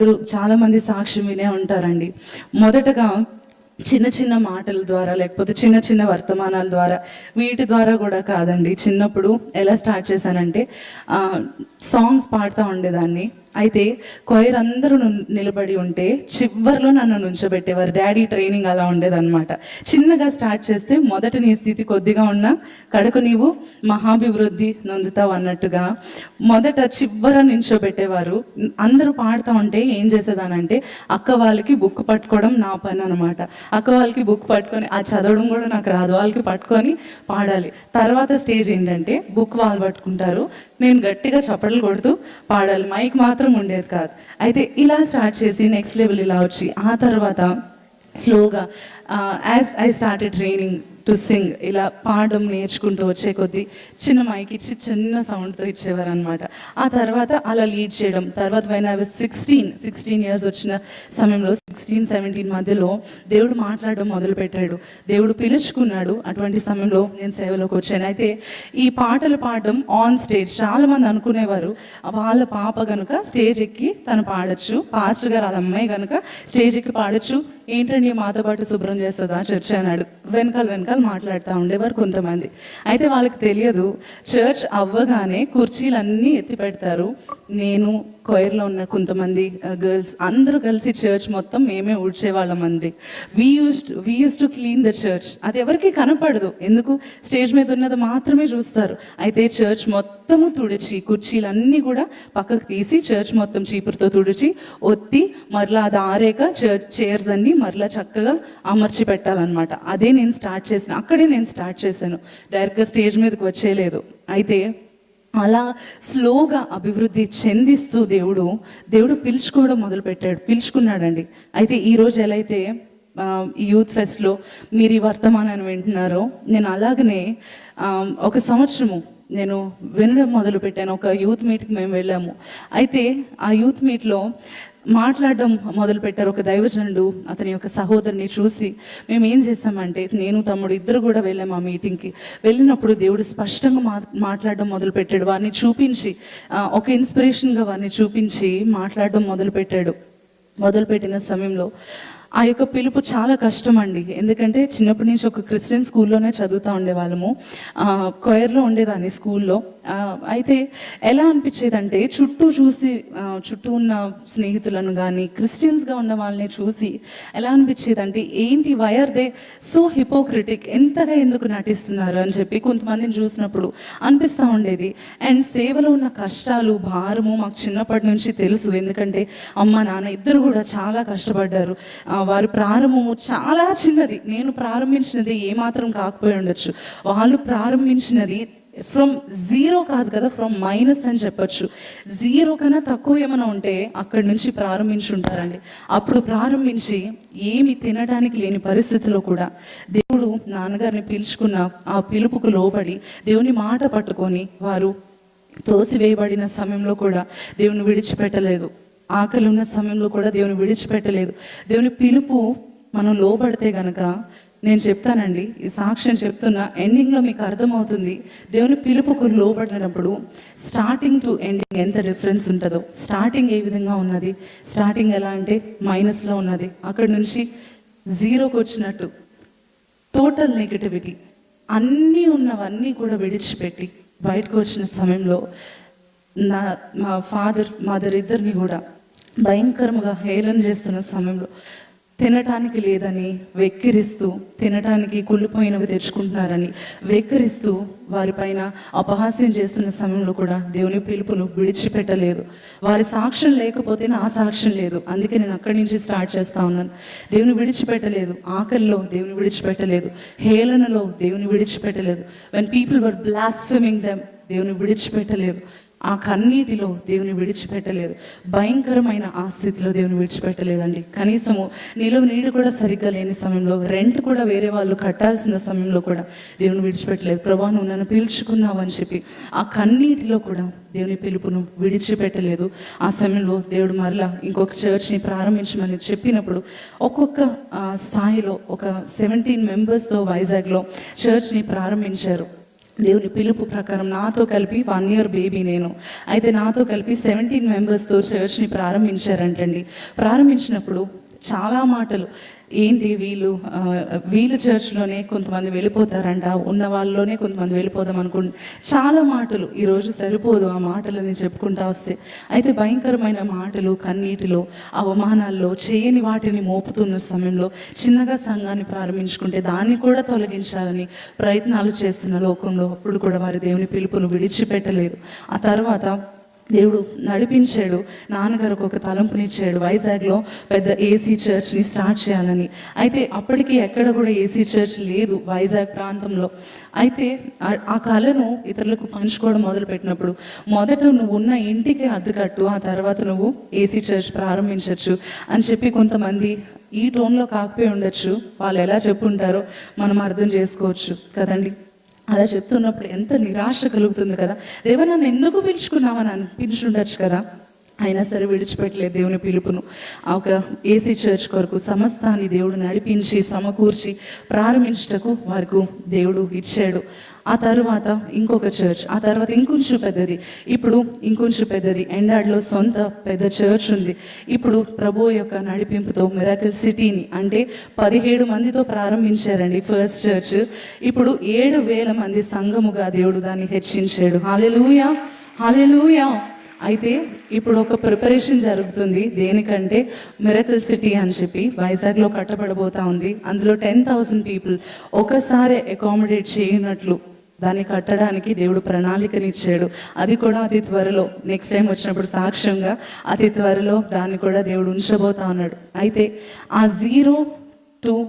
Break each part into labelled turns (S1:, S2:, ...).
S1: మీరు చాలా మంది సాక్ష్యం వినే ఉంటారండి. మొదటగా చిన్న చిన్న మాటల ద్వారా లేకపోతే చిన్న చిన్న వర్తమానాల ద్వారా వీటి ద్వారా కూడా కాదండి. చిన్నప్పుడు ఎలా స్టార్ట్ చేశానంటే సాంగ్స్ పాడుతూ ఉండేదాన్ని. అయితే కొయిర్ అందరూ నిలబడి ఉంటే చివరిలో నన్ను నుంచోబెట్టేవారు. డాడీ ట్రైనింగ్ అలా ఉండేదన్నమాట. చిన్నగా స్టార్ట్ చేస్తే మొదట నీ స్థితి కొద్దిగా ఉన్నా కడకు నీవు మహాభివృద్ధి నొందుతావు అన్నట్టుగా మొదట చివర నించోబెట్టేవారు. అందరూ పాడుతూ ఉంటే ఏం చేసేదానంటే అక్క వాళ్ళకి బుక్ పట్టుకోవడం నా పని అనమాట అక్క వాళ్ళకి బుక్ పట్టుకొని ఆ చదవడం కూడా నాకు రాదు. వాళ్ళకి పట్టుకొని పాడాలి. తర్వాత స్టేజ్ ఏంటంటే బుక్ వాళ్ళు పట్టుకుంటారు. నేను గట్టిగా చప్పట్లు కొడుతూ పాడాలి. మైక్ మాత్రం ఉండేది కాదు. అయితే ఇలా స్టార్ట్ చేసి నెక్స్ట్ లెవెల్ ఇలా వచ్చి ఆ తర్వాత స్లోగా as I started training to sing ఇలా పాడడం నేర్చుకుంటూ వచ్చే కొద్దీ చిన్న మైక్ ఇచ్చి చిన్న సౌండ్తో ఇచ్చేవారు అనమాట ఆ తర్వాత అలా లీడ్ చేయడం. తర్వాత when I was sixteen sixteen years వచ్చిన సమయంలో సిక్స్టీన్ సెవెంటీన్ మధ్యలో దేవుడు మాట్లాడడం మొదలుపెట్టాడు. దేవుడు పిలుచుకున్నాడు. అటువంటి సమయంలో నేను సేవలోకి వచ్చాను. అయితే ఈ పాటలు పాడడం ఆన్ స్టేజ్ చాలా మంది అనుకునేవారు. వాళ్ళ పాప కనుక స్టేజ్ ఎక్కి తను పాడొచ్చు. పాస్టర్ గారు వాళ్ళ అమ్మాయి కనుక స్టేజ్ ఎక్కి పాడచ్చు. ఏంటండి మాతో పాటు శుభ్రం చేస్తుందా? చర్చ్ అన్నాడు. వెనకాల వెనకాల మాట్లాడుతూ ఉండేవారు కొంతమంది. అయితే వాళ్ళకి తెలియదు చర్చ్ అవ్వగానే కుర్చీలన్నీ ఎత్తి పెడతారు నేను కొయిర్లో ఉన్న కొంతమంది uh, గర్ల్స్ అందరూ కలిసి చర్చ్ మొత్తం మేమే ఊడ్చేవాళ్ళం అండి. We use we use to clean the church అది ఎవరికి కనపడదు. ఎందుకు? స్టేజ్ మీద ఉన్నది మాత్రమే చూస్తారు. అయితే చర్చ్ మొత్తము తుడిచి కుర్చీలన్నీ కూడా పక్కకు తీసి చర్చ్ మొత్తం చీపురుతో తుడిచి ఒత్తి మరలా అది ఆరేక చర్చ్ చైర్స్ అన్ని మరలా చక్కగా అమర్చి పెట్టాలన్నమాట. అదే నేను స్టార్ట్ చేసిన అక్కడే నేను స్టార్ట్ చేశాను. డైరెక్ట్గా స్టేజ్ మీదకి వచ్చేయలేదు అయితే అలా స్లోగా అభివృద్ధి చెందిస్తూ దేవుడు దేవుడు పిలుచుకోవడం మొదలుపెట్టాడు పిలుచుకున్నాడండి. అయితే ఈరోజు ఎలా అయితే యూత్ ఫెస్ట్లో మీరు ఈ వర్తమానాన్ని వింటున్నారో నేను అలాగనే ఒక సంవత్సరము నేను వినడం మొదలు పెట్టాను ఒక యూత్ మీట్కి మేము వెళ్ళాము. అయితే ఆ యూత్ మీట్లో మాట్లాడడం మొదలు పెట్టారు ఒక దైవజనుడు. అతని యొక్క సహోదరుని చూసి మేము ఏం చేసామంటే నేను తమ్ముడు ఇద్దరు కూడా వెళ్ళాము ఆ మీటింగ్కి. వెళ్ళినప్పుడు దేవుడు స్పష్టంగా మా మాట్లాడడం మొదలు పెట్టాడు వారిని చూపించి ఒక ఇన్స్పిరేషన్గా వారిని చూపించి మాట్లాడడం మొదలు పెట్టాడు మొదలుపెట్టిన సమయంలో ఆ యొక్క పిలుపు చాలా కష్టం అండి ఎందుకంటే చిన్నప్పటి నుంచి ఒక క్రిస్టియన్ స్కూల్లోనే చదువుతూ ఉండేవాళ్ళము. కొయర్లో ఉండేదాన్ని స్కూల్లో. అయితే ఎలా అనిపించేదంటే చుట్టూ చూసి చుట్టూ ఉన్న స్నేహితులను కానీ క్రిస్టియన్స్గా ఉన్న వాళ్ళని చూసి ఎలా అనిపించేదంటే ఏంటి వైఆర్ దే సో హిపోక్రిటిక్ ఎంతగా ఎందుకు నటిస్తున్నారు అని చెప్పి కొంతమందిని చూసినప్పుడు అనిపిస్తూ ఉండేది. అండ్ సేవలో ఉన్న కష్టాలు భారము మాకు చిన్నప్పటి నుంచి తెలుసు. ఎందుకంటే అమ్మ నాన్న ఇద్దరు కూడా చాలా కష్టపడ్డారు. వారి ప్రారంభము చాలా చిన్నది. నేను ప్రారంభించినది ఏమాత్రం కాకపోయి ఉండొచ్చు. వాళ్ళు ప్రారంభించినది ఫ్రమ్ జీరో కాదు కదా ఫ్రమ్ మైనస్ అని చెప్పొచ్చు. జీరో కన్నా తక్కువ ఏమైనా ఉంటే అక్కడి నుంచి ప్రారంభించి ఉంటారండి. అప్పుడు ప్రారంభించి ఏమి తినడానికి లేని పరిస్థితిలో కూడా దేవుడు నాన్నగారిని పిలుచుకున్న ఆ పిలుపుకు లోబడి దేవుని మాట పట్టుకొని వారు తోసివేయబడిన సమయంలో కూడా దేవుని విడిచిపెట్టలేదు. ఆకలి ఉన్న సమయంలో కూడా దేవుని విడిచిపెట్టలేదు. దేవుని పిలుపు మనం లోబడితే గనక నేను చెప్తానండి ఈ సాక్ష్యం చెప్తున్న ఎండింగ్లో మీకు అర్థమవుతుంది. దేవుని పిలుపుకు లోబడినప్పుడు స్టార్టింగ్ టు ఎండింగ్ ఎంత డిఫరెన్స్ ఉంటుందో. స్టార్టింగ్ ఏ విధంగా ఉన్నది? స్టార్టింగ్ ఎలా అంటే మైనస్లో ఉన్నది. అక్కడి నుంచి జీరోకి వచ్చినట్టు టోటల్ నెగటివిటీ అన్నీ ఉన్నవన్నీ కూడా విడిచిపెట్టి బయటకు వచ్చిన సమయంలో నా మా ఫాదర్ మదర్ ఇద్దరిని కూడా భయంకరముగా హేళన చేస్తున్న సమయంలో తినటానికి లేదని వెక్కిరిస్తూ తినటానికి కుళ్ళిపోయినవి తెచ్చుకుంటున్నారని వెక్కిరిస్తూ వారిపైన అపహాస్యం చేస్తున్న సమయంలో కూడా దేవుని పిలుపును విడిచిపెట్టలేదు. వారి సాక్ష్యం లేకపోతే నా సాక్ష్యం లేదు. అందుకే నేను అక్కడి నుంచి స్టార్ట్ చేస్తా ఉన్నాను. దేవుని విడిచిపెట్టలేదు. ఆకలిలో దేవుని విడిచిపెట్టలేదు. హేళనలో దేవుని విడిచిపెట్టలేదు. When people were blaspheming them దేవుని విడిచిపెట్టలేదు. ఆ కన్నీటిలో దేవుని విడిచిపెట్టలేదు. భయంకరమైన ఆ స్థితిలో దేవుని విడిచిపెట్టలేదండి. కనీసము నీలో నీడు కూడా సరిగ్గా లేని సమయంలో రెంట్ కూడా వేరే వాళ్ళు కట్టాల్సిన సమయంలో కూడా దేవుని విడిచిపెట్టలేదు. ప్రభా నువ్వు నన్ను పిలుచుకున్నావు అని చెప్పి ఆ కన్నీటిలో కూడా దేవుని పిలుపును విడిచిపెట్టలేదు. ఆ సమయంలో దేవుడు మరలా ఇంకొక చర్చ్ని ప్రారంభించమని చెప్పినప్పుడు ఒక్కొక్క స్థాయిలో ఒక సెవెంటీన్ మెంబర్స్తో వైజాగ్లో చర్చ్ని ప్రారంభించారు. దేవుని పిలుపు ప్రకారం నాతో కలిపి వన్ ఇయర్ బేబీ నేను. అయితే నాతో కలిపి సెవెంటీన్ మెంబర్స్తో చర్చ్ని ప్రారంభించారంటండి. ప్రారంభించినప్పుడు చాలా మాటలు. ఏంటి వీళ్ళు వీళ్ళు చర్చ్లోనే కొంతమంది వెళ్ళిపోతారంట ఉన్న వాళ్ళలోనే కొంతమంది వెళ్ళిపోదాం అనుకుంటు చాలా మాటలు ఈరోజు సరిపోదు ఆ మాటలని చెప్పుకుంటా వస్తే. అయితే భయంకరమైన మాటలు కన్నీటిలో అవమానాల్లో చేయని వాటిని మోపుతున్న సమయంలో చిన్నగా సంఘాన్ని ప్రారంభించుకుంటే దాన్ని కూడా తొలగించాలని ప్రయత్నాలు చేస్తున్న లోకంలో అప్పుడు కూడా వారి దేవుని పిలుపును విడిచిపెట్టలేదు. ఆ తర్వాత దేవుడు నడిపించాడు నాన్నగారు ఒక తలంపునిచ్చాడు. వైజాగ్లో పెద్ద ఏసీ చర్చ్ని స్టార్ట్ చేయాలని. అయితే అప్పటికి ఎక్కడ కూడా ఏసీ చర్చ్ లేదు వైజాగ్ ప్రాంతంలో. అయితే ఆ- కళను ఇతరులకు పంచుకోవడం మొదలుపెట్టినప్పుడు మొదట నువ్వు ఉన్న ఇంటికి అద్దెకట్టు ఆ తర్వాత నువ్వు ఏసీ చర్చ్ ప్రారంభించవచ్చు అని చెప్పి కొంతమంది ఈ టోన్లో కాకపోయి ఉండొచ్చు. వాళ్ళు ఎలా చెప్పుంటారో మనం అర్థం చేసుకోవచ్చు. కదండి? అలా చెప్తున్నప్పుడు ఎంత నిరాశ కలుగుతుంది కదా. దేవ నన్ను ఎందుకు పిలుచుకున్నామని అనిపించుండొచ్చు కదా. అయినా సరే విడిచిపెట్టలేదు దేవుని పిలుపును. ఆ ఒక ఏసీ చర్చ్ కొరకు సమస్తాన్ని దేవుడు నడిపించి సమకూర్చి ప్రారంభించుటకు వారికి దేవుడు ఇచ్చాడు. ఆ తర్వాత ఇంకొక చర్చ్ ఆ తర్వాత ఇంకొంచెం పెద్దది. ఇప్పుడు ఇంకొంచెం పెద్దది. ఎండాడ్లో సొంత పెద్ద చర్చ్ ఉంది. ఇప్పుడు ప్రభు యొక్క నడిపింపుతో మిరాకిల్ సిటీని అంటే పదిహేడు మందితో ప్రారంభించారండి ఫస్ట్ చర్చ్ ఇప్పుడు ఏడు వేల మంది సంఘముగా దేవుడు దాన్ని హెచ్చించాడు. హాలెలూయా హాలెలూయా అయితే ఇప్పుడు ఒక ప్రిపరేషన్ జరుగుతుంది. దేనికంటే మిరకల్ సిటీ అని చెప్పి వైజాగ్లో కట్టబడబోతా ఉంది. అందులో టెన్ థౌసండ్ పీపుల్ ఒకసారి అకామిడేట్ చేయనట్లు దాన్ని కట్టడానికి దేవుడు ప్రణాళికనిచ్చాడు. అది కూడా అతి త్వరలో. నెక్స్ట్ టైం వచ్చినప్పుడు సాక్ష్యంగా అతి త్వరలో దాన్ని కూడా దేవుడు ఉంచబోతా ఉన్నాడు. అయితే ఆ zero to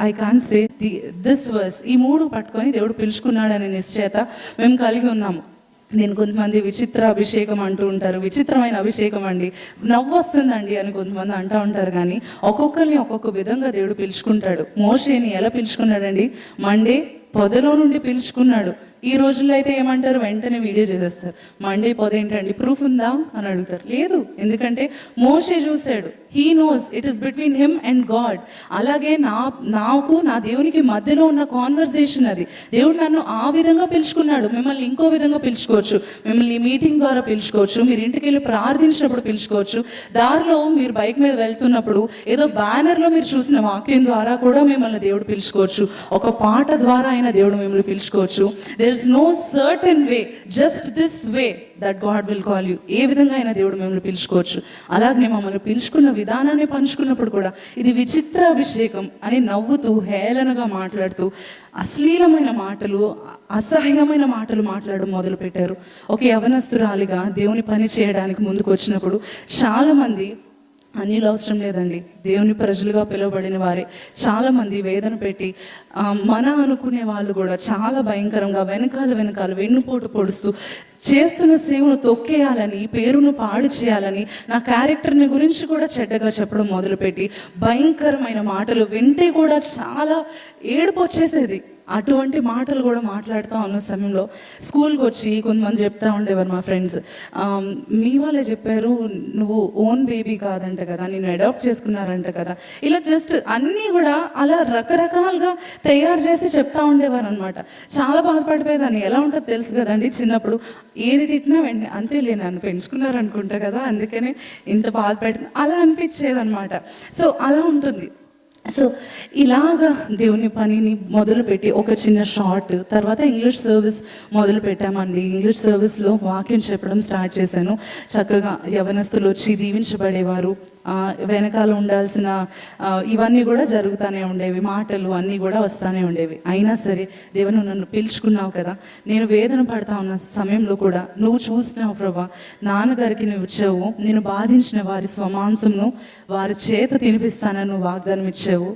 S1: I can say the this verse ఈ మూడు పట్టుకొని దేవుడు పిలుచుకున్నాడనే నిశ్చయత మేము కలిగి ఉన్నాము. నేను కొంతమంది విచిత్ర అభిషేకం అంటూ ఉంటారు విచిత్రమైన అభిషేకం అండి నవ్వు వస్తుందండి అని కొంతమంది అంటూ ఉంటారు కానీ ఒక్కొక్కరిని ఒక్కొక్క విధంగా దేవుడు పిలుచుకుంటాడు. మోషేని ఎలా పిలుచుకున్నాడండి? మండే పొదలో నుండి పిలుచుకున్నాడు. ఈ రోజుల్లో అయితే ఏమంటారు? వెంటనే వీడియో చేసేస్తారు. మండే పోతే ఏంటండి? ప్రూఫ్ ఉందా? అని అడుగుతారు. లేదు. ఎందుకంటే మోషే చూశాడు. He knows it is between him and God అలాగే నా నాకు నా దేవునికి మధ్యలో ఉన్న కాన్వర్సేషన్ అది. దేవుడు నన్ను ఆ విధంగా పిలుచుకున్నాడు. మిమ్మల్ని ఇంకో విధంగా పిలుచుకోవచ్చు. మిమ్మల్ని మీటింగ్ ద్వారా పిలుచుకోవచ్చు. మీరు ఇంటికి వెళ్ళి ప్రార్థించినప్పుడు పిలుచుకోవచ్చు. దారిలో మీరు బైక్ మీద వెళ్తున్నప్పుడు ఏదో బ్యానర్లో మీరు చూసిన వాక్యం ద్వారా కూడా మిమ్మల్ని దేవుడు పిలుచుకోవచ్చు. ఒక పాట ద్వారా అయినా దేవుడు మిమ్మల్ని పిలుచుకోవచ్చు. There is no certain way just this way that God will call you ఏ విధంగా అయినా దేవుడు మిమ్మల్ని పిలుచుకోవచ్చు. అలాగే మమ్మల్ని పిలుచుకున్న విధానాన్ని పంచుకున్నప్పుడు కూడా ఇది విచిత్ర అభిషేకం అని నవ్వుతూ హేళనగా మాట్లాడుతూ అశ్లీలమైన మాటలు అసహ్యమైన మాటలు మాట్లాడడం మొదలుపెట్టారు. ఒక యవనస్తురాలిగా దేవుని పని చేయడానికి ముందుకు వచ్చినప్పుడు చాలామంది అన్యులు అవసరం లేదండి. దేవుని ప్రజలుగా పిలువబడిన వారే. చాలామంది వేదన పెట్టి మన అనుకునే వాళ్ళు కూడా చాలా భయంకరంగా వెనకాల వెనకాల వెన్నుపోటు పొడుస్తూ చేస్తున్న సేవను తొక్కేయాలని పేరును పాడు చేయాలని నా క్యారెక్టర్ని గురించి కూడా చెడ్డగా చెప్పడం మొదలుపెట్టి భయంకరమైన మాటలు వింటే కూడా చాలా ఏడుపు వచ్చేసేది. అటువంటి మాటలు కూడా మాట్లాడుతూ ఉన్న సమయంలో స్కూల్కి వచ్చి కొంతమంది చెప్తా ఉండేవారు మా ఫ్రెండ్స్. మీ వాళ్ళే చెప్పారు నువ్వు ఓన్ బేబీ కాదంట కదా నేను అడాప్ట్ చేసుకున్నారంట కదా. ఇలా జస్ట్ అన్నీ కూడా అలా రకరకాలుగా తయారు చేసి చెప్తా ఉండేవారు అనమాట చాలా బాధపడిపోయేదాన్ని. ఎలా ఉంటుందో తెలుసు కదండి చిన్నప్పుడు ఏది తిట్టినా వెంటనే అంతే నన్ను పెంచుకున్నారు అనుకుంటా కదా అందుకనే ఇంత బాధపడుతుంది అలా అనిపించేది అనమాట సో అలా ఉంటుంది. సో ఇలాగా దేవుని పనిని మొదలుపెట్టి ఒక చిన్న షార్ట్ తర్వాత ఇంగ్లీష్ సర్వీస్ మొదలు పెట్టామండి ఇంగ్లీష్ సర్వీస్లో వాక్యం చెప్పడం స్టార్ట్ చేశాను. చక్కగా యవనస్తులు వచ్చి దీవించబడేవారు. వెనకాల ఉండాల్సిన ఇవన్నీ కూడా జరుగుతూనే ఉండేవి. మాటలు అన్నీ కూడా వస్తూనే ఉండేవి. అయినా సరే దేవుని నన్ను పిలుచుకున్నావు కదా నేను వేదన పడతా ఉన్న సమయంలో కూడా నువ్వు చూస్తున్నావు ప్రభా నాన్నగారికి నువ్వు ఇచ్చావు నేను బాధించిన వారి స్వమాంసంను వారి చేత తినిపిస్తానని నువ్వు వాగ్దానం ఇచ్చావు.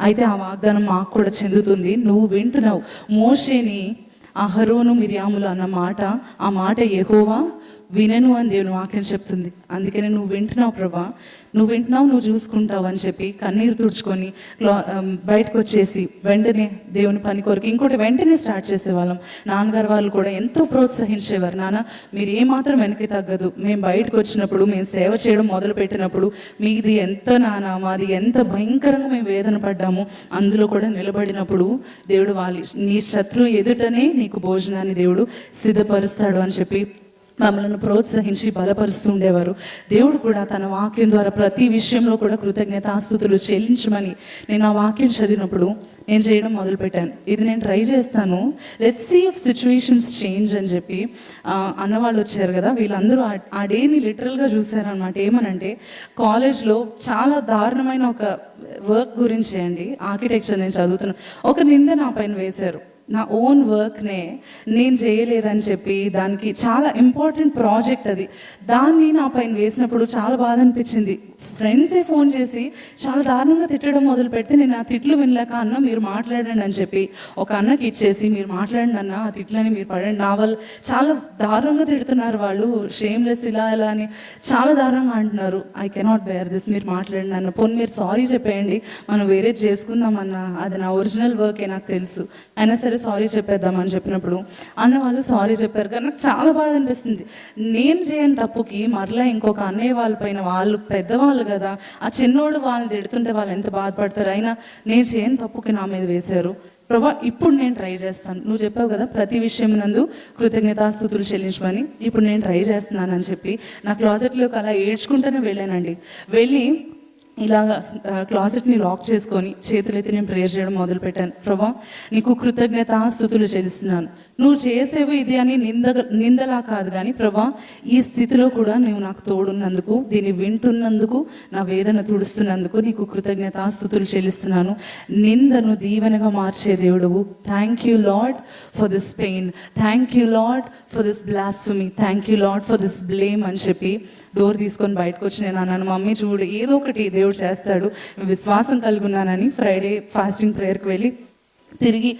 S1: అయితే ఆ వాగ్దానం మాకు కూడా చెందుతుంది. నువ్వు వింటున్నావు. మోషేని అహరోను మిరియాములు అన్న మాట ఆ మాట ఎహోవా వినను అని దేవుని వాక్యం చెప్తుంది. అందుకని నువ్వు వింటున్నావు ప్రభా. నువ్వు వింటున్నావు నువ్వు చూసుకుంటావు అని చెప్పి కన్నీరు తుడుచుకొని క్లా బయటకు వచ్చేసి వెంటనే దేవుని పని కొరకు ఇంకోటి వెంటనే స్టార్ట్ చేసేవాళ్ళం. నాన్నగారు వాళ్ళు కూడా ఎంతో ప్రోత్సహించేవారు. నాన్న మీరు ఏమాత్రం వెనక్కి తగ్గదు. మేము బయటకు వచ్చినప్పుడు మేము సేవ చేయడం మొదలు పెట్టినప్పుడు మీది ఎంత నాన్న మాది ఎంత భయంకరంగా మేము వేదన పడ్డాము. అందులో కూడా నిలబడినప్పుడు దేవుడు వాళ్ళ నీ శత్రువు ఎదుటనే నీకు భోజనాన్ని దేవుడు సిద్ధపరుస్తాడు అని చెప్పి మమ్మల్ని ప్రోత్సహించి బలపరుస్తూ ఉండేవారు. దేవుడు కూడా తన వాక్యం ద్వారా ప్రతి విషయంలో కూడా కృతజ్ఞతాస్తుతులు చెల్లించమని నేను ఆ వాక్యం చదివినప్పుడు నేను చేయడం మొదలుపెట్టాను. ఇది నేను ట్రై చేస్తాను. Let see of situations change అని చెప్పి అన్నవాళ్ళు వచ్చారు కదా వీళ్ళందరూ ఆ- ఆ డేని లిటరల్గా చూసారనమాట ఏమనంటే కాలేజ్లో చాలా దారుణమైన ఒక వర్క్ గురించి అండి. ఆర్కిటెక్చర్ నేను చదువుతున్నాను ఒక నింద నా పైన వేశారు. నా ఓన్ వర్క్నే నేను చేయలేదని చెప్పి దానికి చాలా ఇంపార్టెంట్ ప్రాజెక్ట్ అది. దాన్ని నా పైన వేసినప్పుడు చాలా బాధ అనిపించింది. ఫ్రెండ్సే ఫోన్ చేసి చాలా దారుణంగా తిట్టడం మొదలు పెడితే నేను ఆ తిట్లు వినలేక అన్న మీరు మాట్లాడండి అని చెప్పి ఒక అన్నకి ఇచ్చేసి మీరు మాట్లాడండి అన్న ఆ తిట్లని మీరు పడండి నా వాళ్ళు చాలా దారుణంగా తిడుతున్నారు వాళ్ళు షేమ్లెస్ ఇలా ఇలా అని చాలా దారుణంగా అంటున్నారు. ఐ కెనాట్ బేర్ దిస్ మీరు మాట్లాడండి అన్న. పోనీ మీరు సారీ చెప్పేయండి మనం వేరే చేసుకుందాం అన్న. అది నా ఒరిజినల్ వర్కే నాకు తెలుసు. అయినా సరే సారీ చెప్పేద్దాం అని చెప్పినప్పుడు అన్న వాళ్ళు సారీ చెప్పారు. కానీ నాకు చాలా బాధ అనిపిస్తుంది. నేను చేయని తప్పుకి మరలా ఇంకొక అన్నయ్య వాళ్ళ పైన వాళ్ళు పెద్దవాళ్ళు కదా ఆ చిన్నోడు వాళ్ళని తిడుతుంటే వాళ్ళు ఎంత బాధపడతారు? అయినా నేను చేయని తప్పుకి నా మీద వేశారు. ప్రభా ఇప్పుడు నేను ట్రై చేస్తాను. నువ్వు చెప్పావు కదా ప్రతి విషయం నందు కృతజ్ఞతాస్థుతులు చెల్లించమని. ఇప్పుడు నేను ట్రై చేస్తున్నానని చెప్పి నా క్లాజెట్లోకి అలా ఏడ్చుకుంటూనే వెళ్ళానండి. వెళ్ళి ఇలా క్లాసెట్ని లాక్ చేసుకొని చేతులైతే నేను ప్రేయర్ చేయడం మొదలుపెట్టాను. ప్రభా నీకు కృతజ్ఞత స్థుతులు చెల్లిస్తున్నాను. నువ్వు చేసేవి ఇది అని నింద నిందలా కాదు కానీ ప్రభా ఈ స్థితిలో కూడా నువ్వు నాకు తోడున్నందుకు దీన్ని వింటున్నందుకు నా వేదన తుడుస్తున్నందుకు నీకు కృతజ్ఞతాస్థుతులు చెల్లిస్తున్నాను. నిందను దీవెనగా మార్చే దేవుడు thank you Lord for this pain thank you Lord for this blasphemy thank you Lord for this blame అని చెప్పి డోర్ తీసుకొని బయటకు వచ్చి నేను అన్నాను మమ్మీ చూడు ఏదో ఒకటి దేవుడు చేస్తాడు. విశ్వాసం కలిగి ఉన్నానని ఫ్రైడే ఫాస్టింగ్ ప్రేయర్కి వెళ్ళి తిరిగి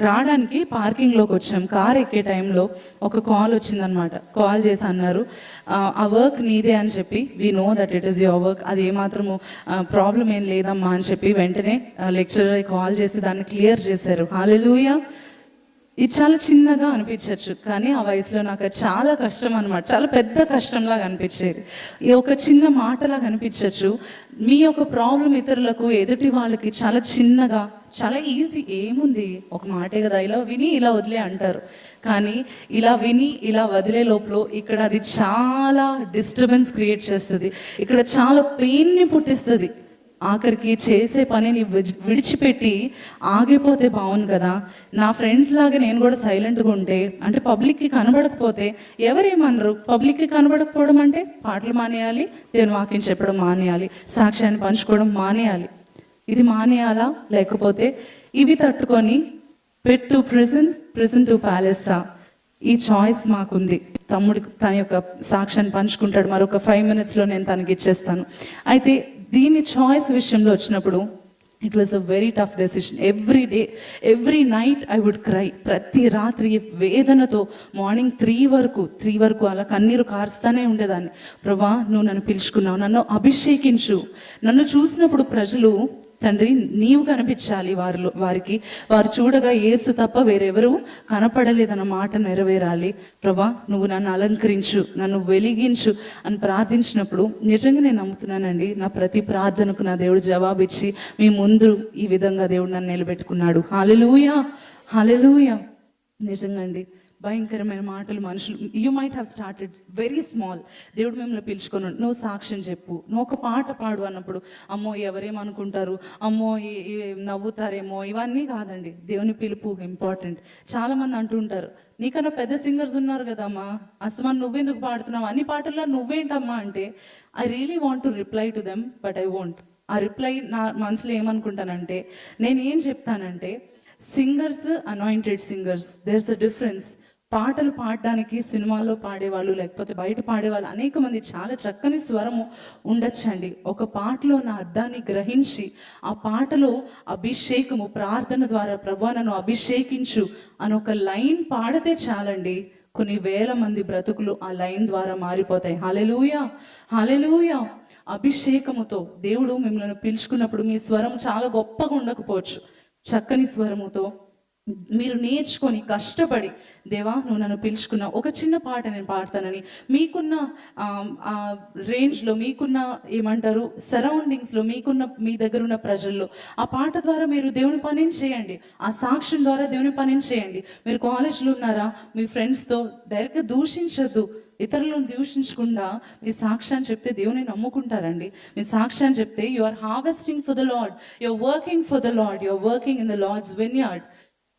S1: రావడానికి పార్కింగ్లోకి వచ్చాం. కార్ ఎక్కే టైంలో ఒక కాల్ వచ్చిందనమాట. కాల్ చేసి అన్నారు ఆ, వర్క్ నీదే అని చెప్పి we know that it is your work అది ఏమాత్రము ప్రాబ్లం ఏం లేదమ్మా అని చెప్పి వెంటనే లెక్చరర్ కాల్ చేసి దాన్ని క్లియర్ చేశారు. హాలెలుయా! ఇది చాలా చిన్నగా అనిపించవచ్చు కానీ ఆ వయసులో నాకు అది చాలా కష్టం అనమాట చాలా పెద్ద కష్టంలాగా అనిపించేది. ఈ ఒక చిన్న మాటలాగా అనిపించవచ్చు మీ యొక్క ప్రాబ్లం ఇతరులకు ఎదుటి వాళ్ళకి చాలా చిన్నగా చాలా ఈజీ ఏముంది? ఒక మాటే కదా ఇలా విని ఇలా వదిలే అంటారు. కానీ ఇలా విని ఇలా వదిలే లోపల ఇక్కడ అది చాలా డిస్టర్బెన్స్ క్రియేట్ చేస్తుంది. ఇక్కడ చాలా పెయిన్ని పుట్టిస్తుంది. ఆఖరికి చేసే పనిని విడి- విడిచిపెట్టి ఆగిపోతే బాగుంది కదా. నా ఫ్రెండ్స్ లాగా నేను కూడా సైలెంట్గా ఉంటే అంటే పబ్లిక్కి కనబడకపోతే ఎవరేమనరు? పబ్లిక్కి కనబడకపోవడం అంటే పాటలు మానేయాలి దేవుని వాక్యం చెప్పడం మానేయాలి సాక్ష్యాన్ని పంచుకోవడం మానేయాలి. ఇది మానేయాలా? లేకపోతే ఇవి తట్టుకొని పెట్టు ప్రిజన్ ప్రిజన్ టు ప్యాలెస్సా ఈ చాయిస్ మాకుంది. తమ్ముడు తన యొక్క సాక్ష్యాన్ని పంచుకుంటాడు. మరొక ఫైవ్ మినిట్స్లో నేను తనకి ఇచ్చేస్తాను. అయితే దీని చాయిస్ విషయంలో వచ్చినప్పుడు it was a very tough decision every day every night I would cry ప్రతి రాత్రి వేదనతో మార్నింగ్ త్రీ వరకు త్రీ వరకు అలా కన్నీరు కారుస్తానే ఉండేదాన్ని. ప్రభా నువ్వు నన్ను పిలుచుకున్నావు నన్ను అభిషేకించు. నన్ను చూసినప్పుడు ప్రజలు తండ్రి నీవు కనిపించాలి వారిలో వారికి. వారు చూడగా ఏసు తప్ప వేరెవరు కనపడలేదన్న మాట నెరవేరాలి. ప్రభా నువ్వు నన్ను అలంకరించు నన్ను వెలిగించు అని ప్రార్థించినప్పుడు నిజంగా నేను నమ్ముతున్నానండి నా ప్రతి ప్రార్థనకు నా దేవుడు జవాబిచ్చి మీ ముందు ఈ విధంగా దేవుడు నన్ను నిలబెట్టుకున్నాడు. హాలెలూయా హాలెలూయా నిజంగా అండి భయంకరమైన మాటలు మనుషులు you might have started very small దేవుడు మిమ్మల్ని పిలుచుకొని నువ్వు సాక్ష్యం చెప్పు. నువ్వు ఒక పాట పాడు అన్నప్పుడు అమ్మో ఎవరేమనుకుంటారు? అమ్మో ఏ- నవ్వుతారేమో? ఇవన్నీ కాదండి. దేవుని పిలుపు ఇంపార్టెంట్ చాలామంది అంటుంటారు నీకన్నా పెద్ద సింగర్స్ ఉన్నారు కదమ్మా. అసలు నువ్వెందుకు పాడుతున్నావు? అన్ని పాటల్లో నువ్వేంటమ్మా? అంటే I really want to reply to them but I won't ఆ రిప్లై నా మనసులో ఏమనుకుంటానంటే నేను ఏం చెప్తానంటే singers anointed singers there's a difference పాటలు పాడడానికి సినిమాల్లో పాడేవాళ్ళు లేకపోతే బయట పాడేవాళ్ళు అనేక మంది చాలా చక్కని స్వరము ఉండొచ్చండి. ఒక పాటలో నా అర్థాన్ని గ్రహించి ఆ పాటలో అభిషేకము ప్రార్థన ద్వారా ప్రభా నన్ను అభిషేకించు అని ఒక లైన్ పాడితే చాలండి. కొన్ని వేల మంది బ్రతుకులు ఆ లైన్ ద్వారా మారిపోతాయి. హలెలూయా హలెలూయా అభిషేకముతో దేవుడు మిమ్మల్ని పిలుచుకున్నప్పుడు మీ స్వరం చాలా గొప్పగా ఉండకపోవచ్చు. చక్కని స్వరముతో మీరు నేర్చుకొని కష్టపడి దేవా నువ్వు నన్ను పిలుచుకున్న ఒక చిన్న పాట నేను పాడతానని మీకున్న రేంజ్లో మీకున్న ఏమంటారు సరౌండింగ్స్లో మీకున్న మీ దగ్గర ఉన్న ప్రజల్లో ఆ పాట ద్వారా మీరు దేవుని పనిని చేయండి. ఆ సాక్ష్యం ద్వారా దేవుని పనిని చేయండి. మీరు కాలేజ్లో ఉన్నారా? మీ ఫ్రెండ్స్తో డైరెక్ట్గా దూషించొద్దు. ఇతరులను దూషించకుండా మీ సాక్ష్యాన్ని చెప్తే దేవుని నమ్ముకుంటారండి. మీ సాక్ష్యాన్ని చెప్తే you are harvesting for the Lord you are working for the Lord you are working in the Lord's vineyard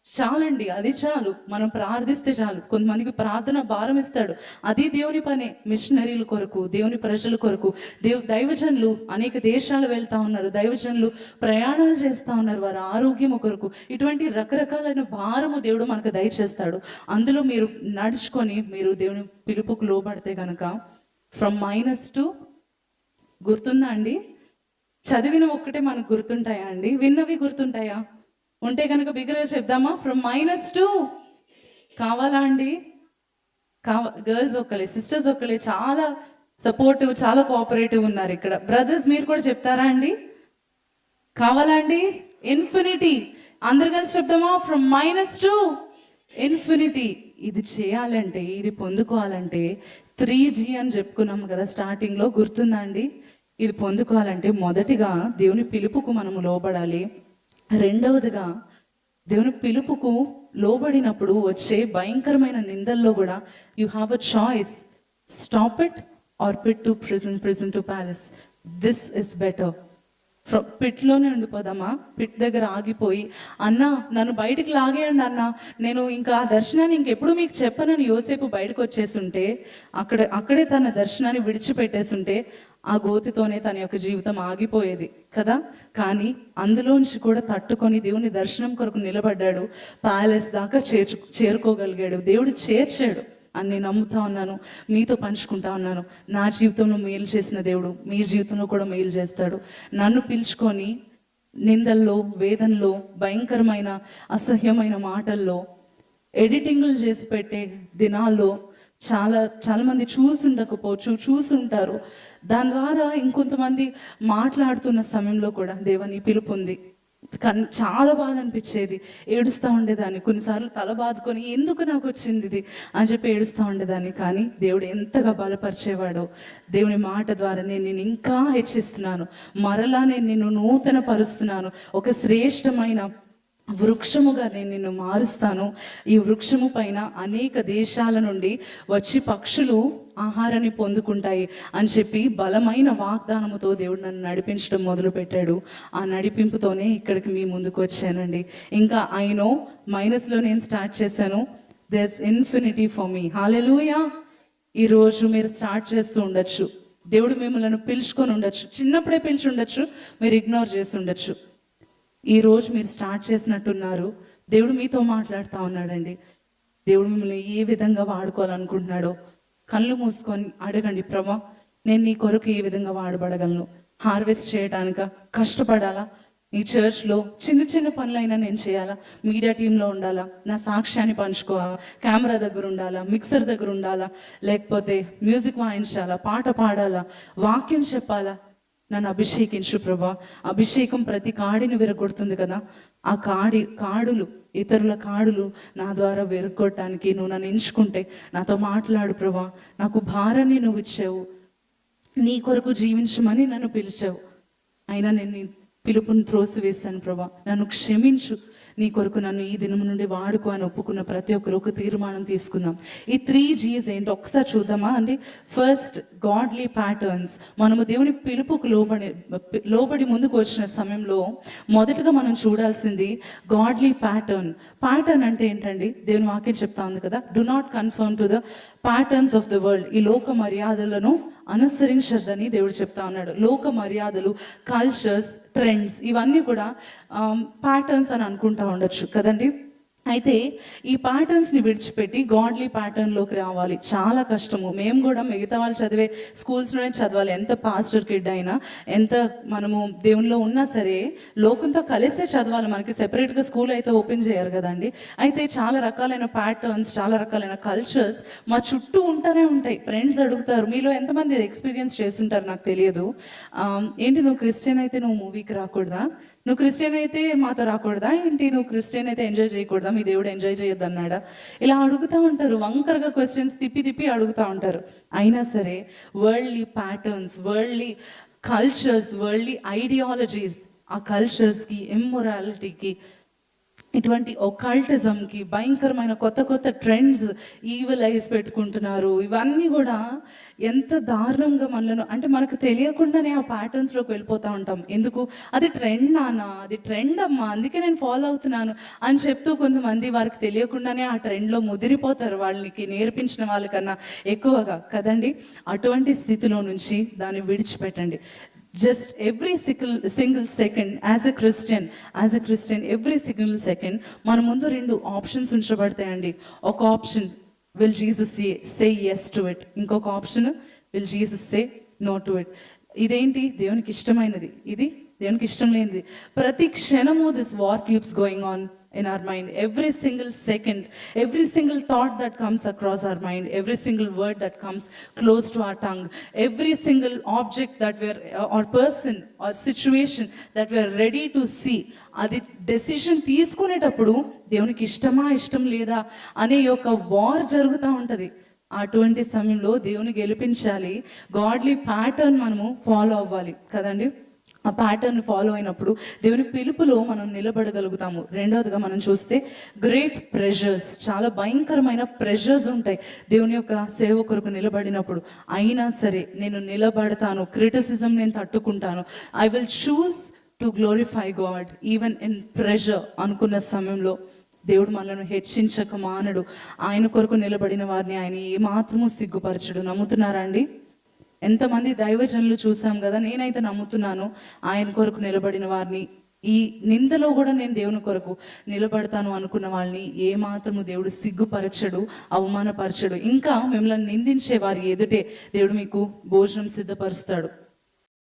S1: చాలండి అది చాలు. మనం ప్రార్థిస్తే చాలు. కొంతమందికి ప్రార్థన భారం ఇస్తాడు. అది దేవుని పనే. మిషనరీల కొరకు దేవుని ప్రజల కొరకు. దేవు దైవజనులు అనేక దేశాలు వెళ్తా ఉన్నారు. దైవజనులు ప్రయాణాలు చేస్తూ ఉన్నారు. వారి ఆరోగ్యం కొరకు. ఇటువంటి రకరకాలైన భారము దేవుడు మనకు దయచేస్తాడు. అందులో మీరు నడుచుకొని మీరు దేవుని పిలుపుకు లోబడితే కనుక ఫ్రమ్ మైనస్ టు గుర్తుందా అండి? చదివిన ఒక్కటే మనకు గుర్తుంటాయా అండి? విన్నవి గుర్తుంటాయా? ఉంటే కనుక బిగ్గరగా చెప్దామా? ఫ్రమ్ మైనస్ టు కావాలా అండి? కావ గర్ల్స్ ఒక్కలే సిస్టర్స్ ఒక్కలే చాలా సపోర్టివ్ చాలా కోఆపరేటివ్ ఉన్నారు ఇక్కడ. బ్రదర్స్ మీరు కూడా చెప్తారా అండి? కావాలా అండి? ఇన్ఫినిటీ అందరు కలిసి చెప్దామా? ఫ్రమ్ మైనస్ టు ఇన్ఫినిటీ ఇది చేయాలంటే ఇది పొందుకోవాలంటే త్రీ జీ అని చెప్పుకున్నాం కదా స్టార్టింగ్లో గుర్తుందా అండి? ఇది పొందుకోవాలంటే మొదటిగా దేవుని పిలుపుకు మనము లోబడాలి. రెండవదిగా దేవుని పిలుపుకు లోబడినప్పుడు వచ్చే భయంకరమైన నిందల్లో కూడా you have a choice stop it or pit to prison prison to palace this is better from పిట్లోనే ఉండిపోదామా? పిట్ దగ్గర ఆగిపోయి అన్న నన్ను బయటికి లాగేయండి అన్న. నేను ఇంకా ఆ దర్శనాన్ని ఇంకెప్పుడు మీకు చెప్పనని యోసేపు బయటకు వచ్చేసుంటే అక్కడ అక్కడే తన దర్శనాన్ని విడిచిపెట్టేసుంటే ఆ గోతితోనే తన యొక్క జీవితం ఆగిపోయేది కదా? కానీ అందులోంచి కూడా తట్టుకొని దేవుని దర్శనం కొరకు నిలబడ్డాడు. ప్యాలెస్ దాకా చేర్చు చేరుకోగలిగాడు. దేవుడు చేర్చాడు. అని నేను నమ్ముతా ఉన్నాను మీతో పంచుకుంటా ఉన్నాను. నా జీవితంలో మేలు చేసిన దేవుడు మీ జీవితంలో కూడా మేలు చేస్తాడు. నన్ను పిలుచుకొని నిందల్లో వేదనలో భయంకరమైన అసహ్యమైన మాటల్లో ఎడిటింగ్లు చేసి పెట్టే దినాల్లో చాలా చాలామంది చూసుండకపోవచ్చు చూసుంటారు. దాని ద్వారా ఇంకొంతమంది మాట్లాడుతున్న సమయంలో కూడా దేవుని పిలుపు ఉంది. కన్ చాలా బాధ అనిపించేది. ఏడుస్తూ ఉండేదాన్ని. కొన్నిసార్లు తల బాదుకొని ఎందుకు నాకు వచ్చింది ఇది? అని చెప్పి ఏడుస్తూ ఉండేదాన్ని. కానీ దేవుడు ఎంతగా బలపరిచేవాడో దేవుని మాట ద్వారా నేను నేను ఇంకా హెచ్చిస్తున్నాను. మరలా నేను నిన్ను నూతన పరుస్తున్నాను ఒక శ్రేష్టమైన వృక్షముగా నేను నిన్ను మారుస్తాను. ఈ వృక్షము పైన అనేక దేశాల నుండి వచ్చి పక్షులు ఆహారాన్ని పొందుకుంటాయి అని చెప్పి బలమైన వాగ్దానముతో దేవుడు నన్ను నడిపించడం మొదలుపెట్టాడు. ఆ నడిపింపుతోనే ఇక్కడికి మీ ముందుకు వచ్చానండి. ఇంకా ఐనో మైనస్లో నేను స్టార్ట్ చేశాను. This infinity for me hallelujah ఈరోజు మీరు స్టార్ట్ చేస్తూ ఉండొచ్చు. దేవుడు మిమ్మల్ని పిలుచుకొని ఉండొచ్చు. చిన్నప్పుడే పిలిచి ఉండొచ్చు. మీరు ఇగ్నోర్ చేసి ఉండొచ్చు. ఈరోజు మీరు స్టార్ట్ చేసినట్టున్నారు. దేవుడు మీతో మాట్లాడుతూ ఉన్నాడండి. దేవుడు మిమ్మల్ని ఏ విధంగా వాడుకోవాలనుకుంటున్నాడో కళ్ళు మూసుకొని అడగండి ప్రభా నేను నీ కొరకు ఏ విధంగా వాడబడగలను? హార్వెస్ట్ చేయడానిక కష్టపడాలా? నీ చర్చ్లో చిన్న చిన్న పనులైనా నేను చేయాలా? మీడియా టీంలో ఉండాలా? నా సాక్ష్యాన్ని పంచుకోవాలా? కెమెరా దగ్గర ఉండాలా? మిక్సర్ దగ్గర ఉండాలా? లేకపోతే మ్యూజిక్ వాయించాలా? పాట పాడాలా? వాక్యం చెప్పాలా? నన్ను అభిషేకించు ప్రభా. అభిషేకం ప్రతి కాడిని విరగొడుతుంది కదా. ఆ కాడి కాడులు ఇతరుల కాడులు నా ద్వారా విరగొట్టడానికి నువ్వు నన్ను ఎంచుకుంటే నాతో మాట్లాడు ప్రభా. నాకు భారాన్ని నువ్వు ఇచ్చావు. నీ కొరకు జీవించమని నన్ను పిలిచావు. అయినా నేను పిలుపుని త్రోసివేశాను ప్రభా. నన్ను క్షమించు. నీ కొరకు నన్ను ఈ దినం నుండి వాడుకో అని ఒప్పుకున్న ప్రతి ఒక్కరు ఒక తీర్మానం తీసుకుందాం. ఈ త్రీ జీస్ ఏంటి ఒకసారి చూద్దామా? అండి ఫస్ట్ గాడ్లీ ప్యాటర్న్స్ మనము దేవుని పిలుపుకు లోబడి లోబడి ముందుకు వచ్చిన సమయంలో మొదటగా మనం చూడాల్సింది గాడ్లీ ప్యాటర్న్ ప్యాటర్న్ అంటే ఏంటండి? దేవుని వాక్యం చెప్తా ఉంది కదా. Do not conform to the patterns of the world ఈ లోక మర్యాదలను అనుసరించద్దని దేవుడు చెప్తా ఉన్నాడు. లోక మర్యాదలు కల్చర్స్ ట్రెండ్స్ ఇవన్నీ కూడా um, ప్యాటర్న్స్ అని అనుకుంటా ఉండొచ్చు కదండి? అయితే ఈ ప్యాటర్న్స్ని విడిచిపెట్టి గాడ్లీ ప్యాటర్న్లోకి రావాలి. చాలా కష్టము. మేము కూడా మిగతా వాళ్ళు చదివే స్కూల్స్లోనే చదవాలి. ఎంత పాస్టర్ కిడ్ అయినా ఎంత మనము దేవునిలో ఉన్నా సరే లోకంతో కలిసే చదవాలి. మనకి సెపరేట్గా స్కూల్ అయితే ఓపెన్ చేయరు కదండి. అయితే చాలా రకాలైన ప్యాటర్న్స్ చాలా రకాలైన కల్చర్స్ మా చుట్టూ ఉంటూనే ఉంటాయి. ఫ్రెండ్స్ అడుగుతారు మీలో ఎంతమంది ఎక్స్పీరియన్స్ చేస్తుంటారు? నాకు తెలియదు. ఏంటి నువ్వు క్రిస్టియన్ అయితే నువ్వు మూవీకి రాకూడదా? నువ్వు క్రిస్టియన్ అయితే మాతో రాకూడదా? ఏంటి నువ్వు క్రిస్టియన్ అయితే ఎంజాయ్ చేయకూడదా? మీ దేవుడు ఎంజాయ్ చేయొద్దు అన్నాడా ఇలా అడుగుతూ ఉంటారు. వంకరగా క్వశ్చన్స్ తిప్పి తిప్పి అడుగుతూ ఉంటారు. అయినా సరే worldly patterns worldly cultures worldly ideologies ఆ కల్చర్స్కి ఇమ్మొరాలిటీకి ఇటువంటి ఒకల్టిజంకి భయంకరమైన కొత్త కొత్త ట్రెండ్స్ ఈవిల్ ఐస్ పెట్టుకుంటున్నారు. ఇవన్నీ కూడా ఎంత దారుణంగా మనలను అంటే మనకు తెలియకుండానే ఆ ప్యాటర్న్స్లోకి వెళ్ళిపోతూ ఉంటాం. ఎందుకు? అది ట్రెండ్ నాన్న అది ట్రెండ్ అమ్మా అందుకే నేను ఫాలో అవుతున్నాను అని చెప్తూ కొంతమంది వారికి తెలియకుండానే ఆ ట్రెండ్లో ముదిరిపోతారు వాళ్ళకి నేర్పించిన వాళ్ళకన్నా ఎక్కువగా. కదండి? అటువంటి స్థితిలో నుంచి దాన్ని విడిచిపెట్టండి. Just every single single second as a Christian as a Christian every single second మన ముందు రెండు ఆప్షన్స్ ఉంచబడతాయండి. ఒక option will Jesus say yes to it ఇంకొక option will Jesus say no to it ఇదేంటి? దేవునికి ఇష్టమైనది. ఇది దేవునికి ఇష్టం లేనిది. ప్రతి క్షణము this war keeps going on in our mind every single second every single thought that comes across our mind every single word that comes close to our tongue every single object that we are or person or situation that we are ready to see అది decision తీసుకునేటప్పుడు దేవునికి ఇష్టమా ఇష్టం లేదా అనే యొక్క war జరుగుతూ ఉంటుంది. అటువంటి సమయంలో దేవుని గెలిపించాలి. గాడ్లీ ప్యాటర్న్ మనము ఫాలో అవ్వాలి. కదండి? ఆ ప్యాటర్న్ ఫాలో అయినప్పుడు దేవుని పిలుపులో మనం నిలబడగలుగుతాము. రెండవదిగా మనం చూస్తే గ్రేట్ ప్రెషర్స్ చాలా భయంకరమైన ప్రెషర్స్ ఉంటాయి దేవుని యొక్క సేవ కొరకు నిలబడినప్పుడు. అయినా సరే నేను నిలబడతాను క్రిటిసిజం నేను తట్టుకుంటాను. I will choose to glorify God even in pressure అనుకున్న సమయంలో దేవుడు మనల్ని హెచ్చించక మానడు. ఆయన కొరకు నిలబడిన వారిని ఆయన ఏమాత్రము సిగ్గుపరచడు. నమ్ముతున్నారా అండి? ఎంతమంది దైవజనులు చూసాం కదా నేనైతే నమ్ముతున్నాను ఆయన కొరకు నిలబడిన వారిని. ఈ నిందలో కూడా నేను దేవుని కొరకు నిలబడతాను అనుకున్న వాళ్ళని ఏమాత్రము దేవుడు సిగ్గుపరచడు అవమానపరచడు. ఇంకా మిమ్మల్ని నిందించే వారి ఎదుటే దేవుడు మీకు భోజనం సిద్ధపరుస్తాడు.